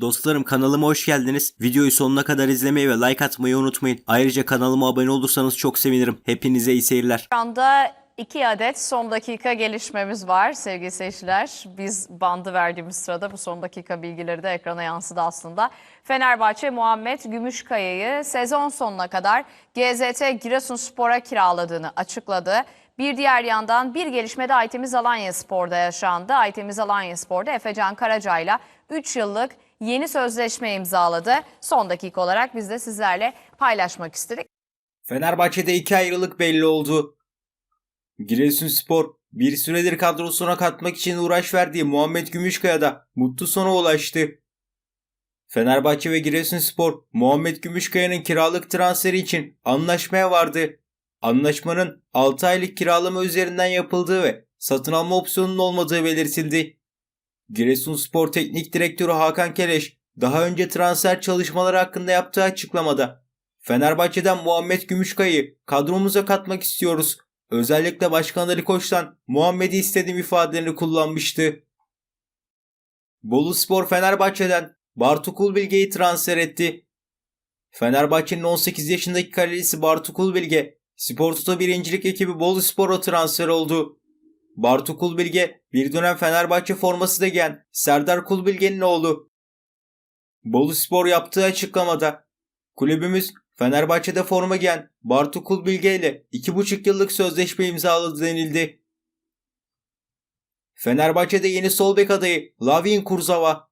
Dostlarım kanalıma hoş geldiniz. Videoyu sonuna kadar izlemeyi ve like atmayı unutmayın. Ayrıca kanalıma abone olursanız çok sevinirim. Hepinize iyi seyirler. Şu anda iki adet son dakika gelişmemiz var sevgili seyirciler. Biz bandı verdiğimiz sırada bu son dakika bilgileri de ekrana yansıdı aslında. Fenerbahçe Muhammed Gümüşkaya'yı sezon sonuna kadar GZT Giresunspor'a kiraladığını açıkladı. Bir diğer yandan bir gelişme de Aytemiz Alanya Spor'da yaşandı. Aytemiz Alanya Spor'da Efecan Karaca'yla 3 yıllık yeni sözleşme imzaladı. Son dakika olarak biz de sizlerle paylaşmak istedik. Fenerbahçe'de iki ayrılık belli oldu. Giresunspor bir süredir kadrosuna katmak için uğraş verdiği Muhammed Gümüşkaya da mutlu sona ulaştı. Fenerbahçe ve Giresunspor Muhammed Gümüşkaya'nın kiralık transferi için anlaşmaya vardı. Anlaşmanın 6 aylık kiralama üzerinden yapıldığı ve satın alma opsiyonunun olmadığı belirtildi. Giresunspor Teknik Direktörü Hakan Keleş daha önce transfer çalışmaları hakkında yaptığı açıklamada Fenerbahçe'den Muhammed Gümüşkay'ı kadromuza katmak istiyoruz. Özellikle Başkan Ali Koç'tan Muhammed'i istediğim ifadelerini kullanmıştı. Bolu Spor Fenerbahçe'den Bartu Kulbilge'yi transfer etti. Fenerbahçe'nin 18 yaşındaki kalecisi Bartu Kulbilge, Spor Toto birincilik ekibi Bolu Spor'a transfer oldu. Bartu Kulbilge bir dönem Fenerbahçe forması da giyen Serdar Kulbilge'nin oğlu. Bolu Spor yaptığı açıklamada kulübümüz Fenerbahçe'de forma giyen Bartu Kulbilge ile 2,5 yıllık sözleşme imzaladı denildi. Fenerbahçe'de yeni sol bek adayı Lavin Kurzava.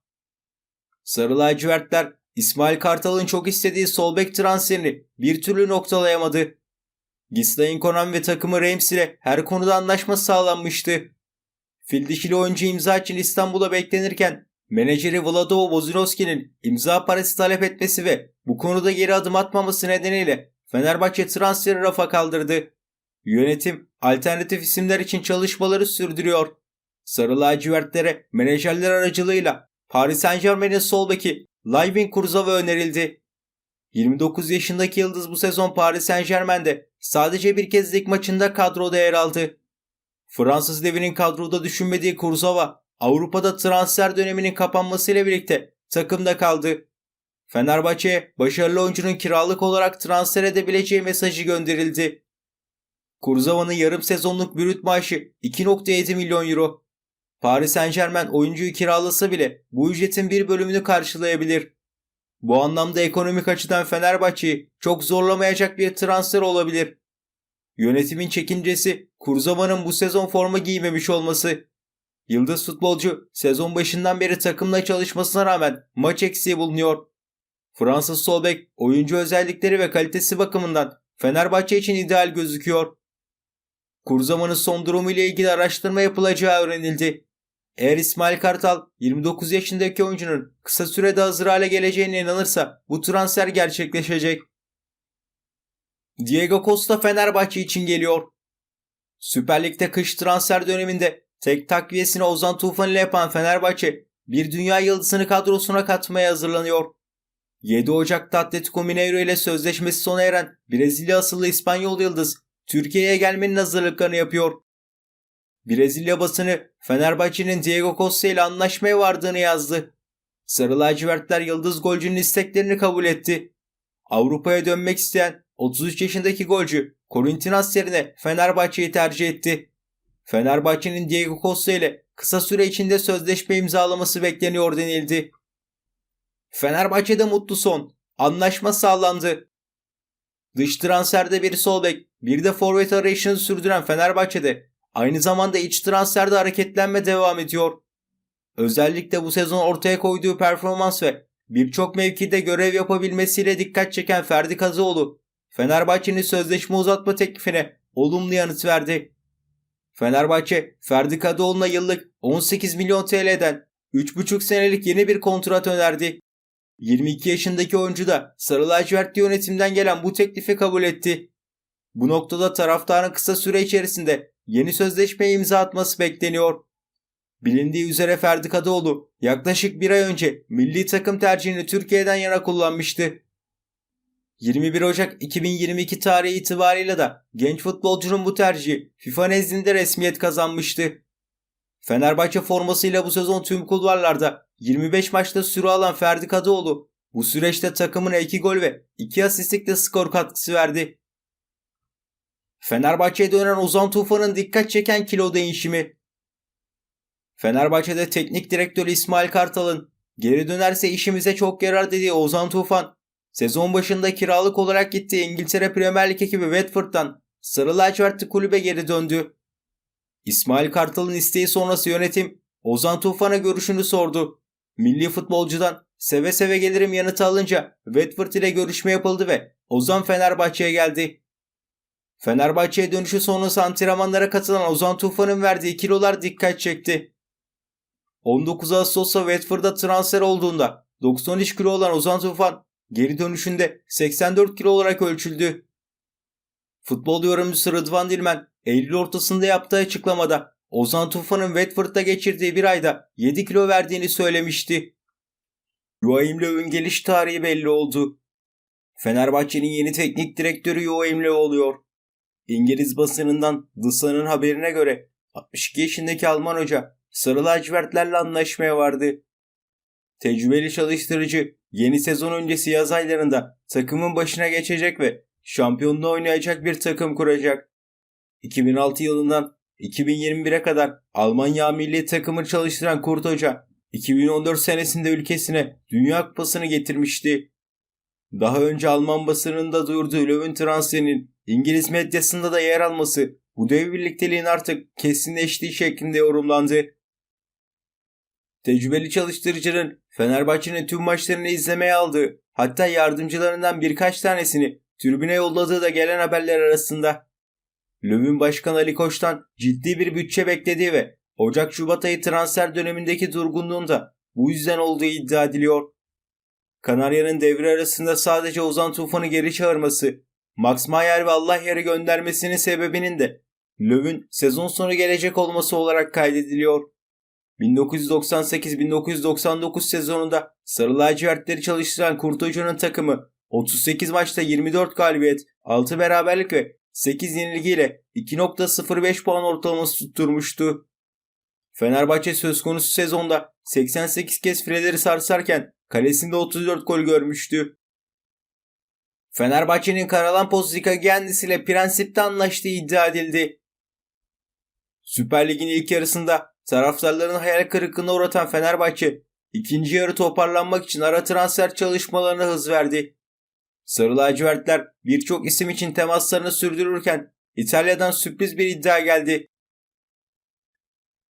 Sarı lacivertler İsmail Kartal'ın çok istediği sol bek transferini bir türlü noktalayamadı. Gislain Konan ve takımı Reims ile her konuda anlaşma sağlanmıştı. Fil dişili oyuncu imza için İstanbul'a beklenirken menajeri Vlado Bozinovski'nin imza parası talep etmesi ve bu konuda geri adım atmaması nedeniyle Fenerbahçe transferi rafa kaldırdı. Yönetim alternatif isimler için çalışmaları sürdürüyor. Sarı lacivertlere menajerler aracılığıyla Paris Saint Germain'in sol beki Layvin Kurzava önerildi. 29 yaşındaki yıldız bu sezon Paris Saint Germain'de sadece bir kez lig maçında kadroda yer aldı. Fransız devinin kadroda düşünmediği Kurzava Avrupa'da transfer döneminin kapanmasıyla birlikte takımda kaldı. Fenerbahçe'ye başarılı oyuncunun kiralık olarak transfer edebileceği mesajı gönderildi. Kurzava'nın yarım sezonluk brüt maaşı 2.7 milyon euro. Paris Saint Germain oyuncuyu kiralasa bile bu ücretin bir bölümünü karşılayabilir. Bu anlamda ekonomik açıdan Fenerbahçe'yi çok zorlamayacak bir transfer olabilir. Yönetimin çekincesi Kurzava'nın bu sezon forma giymemiş olması. Yıldız futbolcu sezon başından beri takımla çalışmasına rağmen maç eksiği bulunuyor. Fransız sol bek oyuncu özellikleri ve kalitesi bakımından Fenerbahçe için ideal gözüküyor. Kurzava'nın son durumu ile ilgili araştırma yapılacağı öğrenildi. Eğer İsmail Kartal 29 yaşındaki oyuncunun kısa sürede hazır hale geleceğine inanırsa bu transfer gerçekleşecek. Diego Costa Fenerbahçe için geliyor. Süper Lig'de kış transfer döneminde tek takviyesini Ozan Tufan ile yapan Fenerbahçe bir dünya yıldızını kadrosuna katmaya hazırlanıyor. 7 Ocak'ta Atletico Mineiro ile sözleşmesi sona eren Brezilya asıllı İspanyol yıldız Türkiye'ye gelmenin hazırlıklarını yapıyor. Brezilya basını Fenerbahçe'nin Diego Costa ile anlaşmaya vardığını yazdı. Sarı lacivertler yıldız golcünün isteklerini kabul etti. Avrupa'ya dönmek isteyen 33 yaşındaki golcü Corinthians yerine Fenerbahçe'yi tercih etti. Fenerbahçe'nin Diego Costa ile kısa süre içinde sözleşme imzalaması bekleniyor denildi. Fenerbahçe'de mutlu son. Anlaşma sağlandı. Dış transferde bir sol bek, bir de forvet arayışını sürdüren Fenerbahçe'de aynı zamanda iç transferde hareketlenme devam ediyor. Özellikle bu sezon ortaya koyduğu performans ve birçok mevkide görev yapabilmesiyle dikkat çeken Ferdi Kazıoğlu, Fenerbahçe'nin sözleşme uzatma teklifine olumlu yanıt verdi. Fenerbahçe, Ferdi Kadıoğlu'na yıllık 18 milyon TL'den 3,5 senelik yeni bir kontrat önerdi. 22 yaşındaki oyuncu da Sarı Lacivertli yönetimden gelen bu teklifi kabul etti. Bu noktada taraftarın kısa süre içerisinde yeni sözleşmeye imza atması bekleniyor. Bilindiği üzere Ferdi Kadıoğlu yaklaşık bir ay önce milli takım tercihini Türkiye'den yana kullanmıştı. 21 Ocak 2022 tarihi itibariyle de genç futbolcunun bu tercihi FIFA nezdinde resmiyet kazanmıştı. Fenerbahçe formasıyla bu sezon tüm kulvarlarda 25 maçta süre alan Ferdi Kadıoğlu bu süreçte takımına 2 gol ve 2 asistlikle skor katkısı verdi. Fenerbahçe'ye dönen Ozan Tufan'ın dikkat çeken kilo değişimi. Fenerbahçe'de teknik direktör İsmail Kartal'ın geri dönerse işimize çok yarar dediği Ozan Tufan, sezon başında kiralık olarak gittiği İngiltere Premier Lig ekibi Watford'dan Sarı lacivertli kulübe geri döndü. İsmail Kartal'ın isteği sonrası yönetim Ozan Tufan'a görüşünü sordu. Milli futbolcudan seve seve gelirim yanıtı alınca Watford ile görüşme yapıldı ve Ozan Fenerbahçe'ye geldi. Fenerbahçe'ye dönüşü sonrası antrenmanlara katılan Ozan Tufan'ın verdiği kilolar dikkat çekti. 19 Ağustos'ta Watford'a transfer olduğunda 93 kilo olan Ozan Tufan geri dönüşünde 84 kilo olarak ölçüldü. Futbol yorumcusu Rıdvan Dilmen Eylül ortasında yaptığı açıklamada Ozan Tufan'ın Watford'da geçirdiği bir ayda 7 kilo verdiğini söylemişti. Joachim Löw'ün geliş tarihi belli oldu. Fenerbahçe'nin yeni teknik direktörü Joachim Löw oluyor. İngiliz basınından The Sun'ın haberine göre 62 yaşındaki Alman hoca Sarı lacivertlerle anlaşmaya vardı. Tecrübeli çalıştırıcı yeni sezon öncesi yaz aylarında takımın başına geçecek ve şampiyonluğu oynayacak bir takım kuracak. 2006 yılından 2021'e kadar Almanya milli takımı çalıştıran Kurt Hoca 2014 senesinde ülkesine Dünya Kupası'nı getirmişti. Daha önce Alman basınında duyurduğu Löw'ün transferinin İngiliz medyasında da yer alması bu dev birlikteliğin artık kesinleştiği şeklinde yorumlandı. Tecrübeli çalıştırıcının Fenerbahçe'nin tüm maçlarını izlemeye aldığı, hatta yardımcılarından birkaç tanesini tribüne yolladığı da gelen haberler arasında. Löw'ün başkan Ali Koç'tan ciddi bir bütçe beklediği ve Ocak-Şubat ayı transfer dönemindeki durgunluğunda bu yüzden olduğu iddia ediliyor. Kanarya'nın devre arasında sadece Ozan Tufan'ı geri çağırması, Max Mayer ve Allah yarı göndermesinin sebebinin de Löw'ün sezon sonu gelecek olması olarak kaydediliyor. 1998-1999 sezonunda Sarı lacivertleri çalıştıran Kurt Hoca'nın takımı 38 maçta 24 galibiyet, 6 beraberlik ve 8 yenilgiyle 2.05 puan ortalaması tutturmuştu. Fenerbahçe söz konusu sezonda 88 kez fileleri sarsarken kalesinde 34 gol görmüştü. Fenerbahçe'nin Karalampoz Zika kendisiyle prensipte anlaştığı iddia edildi. Süper Lig'in ilk yarısında taraftarların hayal kırıklığına uğratan Fenerbahçe ikinci yarı toparlanmak için ara transfer çalışmalarına hız verdi. Sarı lacivertler birçok isim için temaslarını sürdürürken İtalya'dan sürpriz bir iddia geldi.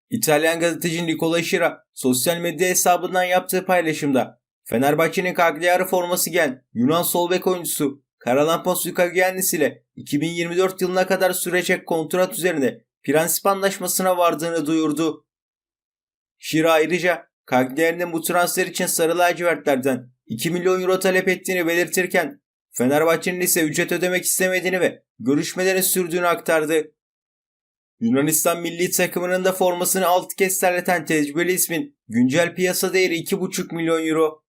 İtalyan gazeteci Nicola Şira sosyal medya hesabından yaptığı paylaşımda Fenerbahçe'nin Cagliari forması giyen Yunan sol bek oyuncusu Karalampos Yukagiannis ile 2024 yılına kadar sürecek kontrat üzerine prensip anlaşmasına vardığını duyurdu. Şira ayrıca Cagliari'nin bu transfer için sarı lacivertlerden 2 milyon euro talep ettiğini belirtirken Fenerbahçe'nin ise ücret ödemek istemediğini ve görüşmelerin sürdüğünü aktardı. Yunanistan milli takımının da formasını 6 kez terleten tecrübeli ismin güncel piyasa değeri 2,5 milyon euro.